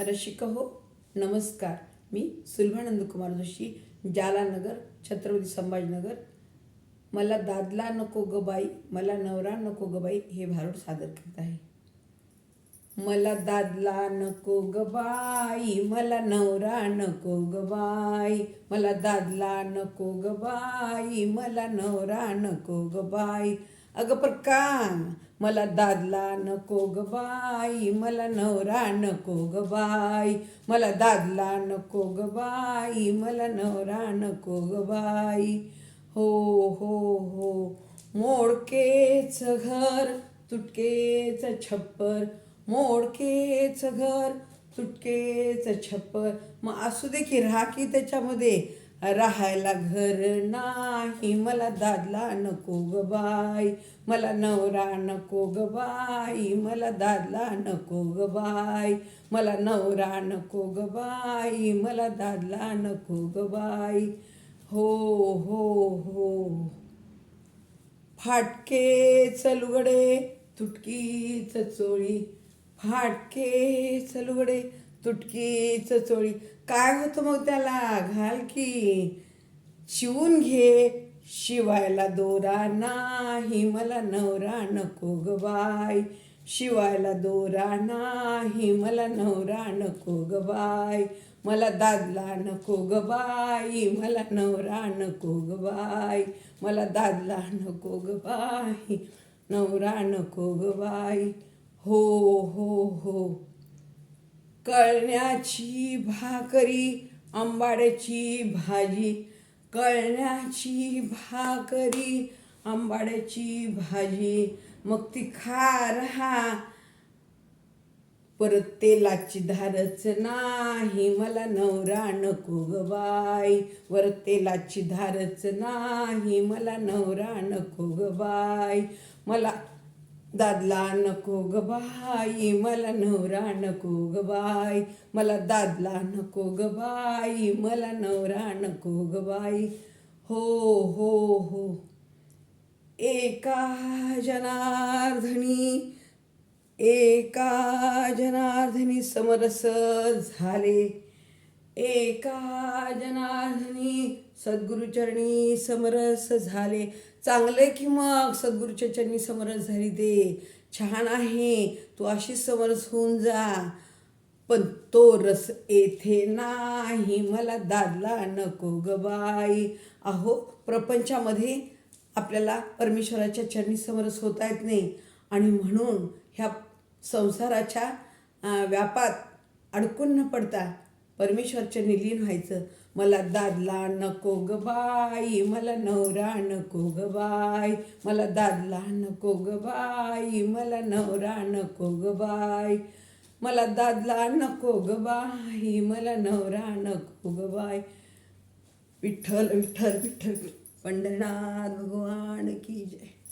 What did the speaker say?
रसिक हो नमस्कार. मी सुलभानंद कुमार जोशी जालानगर छत्रपती संभाजीनगर. मला दादला नको ग बाई मला नवरा नको ग बाई हे भारूड सादर करत आहे. मला दादला नको ग बाई मला नवरा नको ग बाई. मला दादला नको ग बाई मला नवरा नको ग बाई. अगं पर का मला दादला नको ग बाई मला नवरा नको ग बाई मला दादला नको ग बाई मला नवरा नको ग बाई. हो हो हो मोडकेच घर तुटकेच छप्पर मोडकेच घर तुटकेच छप्पर. मग असू दे की राहा की त्याच्यामध्ये. राहायला घर नाही. मला दादला नको ग बाई. मला नवरा नको ग बाई. मला दादला नको ग बाई. मला नवरा नको ग बाई. मला दादला नको ग बाई. हो हो हो. फाटके चलुगडे तुटकीच चोळी. फाटके चलुगडे तुटकी चचोळी काय होतं मग त्याला? घाल की. शिवून घे. शिवायला दोरा नाही. मला नवरा नको ग बाय शिवायला दोरा नाही. मला नवरा नको ग बाय मला दादला नको ग बाई. मला नवरा नको ग बाई. मला दादला नको ग बाई. नवरा नको ग बाई. हो हो हो. कळण्याची भाकरी आंबाड्याची भाजी. कळण्याची भाकरी आंबाड्याची भाजी. मग ती खा रहा परत तेलाची धारच नाही. मला नवरा नको ग बाई. वर तेलाची धारच नाही. मला नवरा नको ग बाई. मला दादला नको ग बाई मला नवरा नको ग बाई. मला दादला नको ग बाई मला नवरा नको ग बाई. हो हो हो. एका जनार्दनी एका जनार्दनी समरस झाले. एका जनार्दनी सद्गुरुचरणी समरस झाले. चांगले की मग? सद्गुरूच्या चरणी समरस झाली ते. छान आहे. तू अशी समरस होऊन जा. पण तो रस येथे नाही. मला दादला नको ग बाई. अहो प्रपंचामध्ये आपल्याला परमेश्वराच्या चरणी समरस होता येत नाही. आणि म्हणून ह्या संसाराच्या व्यापात अडकून न पडता परमेश्वरचे निलीन व्हायचं. मला दादला नको ग बाई मला नवरा नको ग बाई मला दादला नको ग बाई मला नवरा नको ग बाई मला दादला नको ग बाई मला नवरा नको ग बाई. विठ्ठल विठ्ठल विठ्ठल पंढरनाथ भगवान की जय.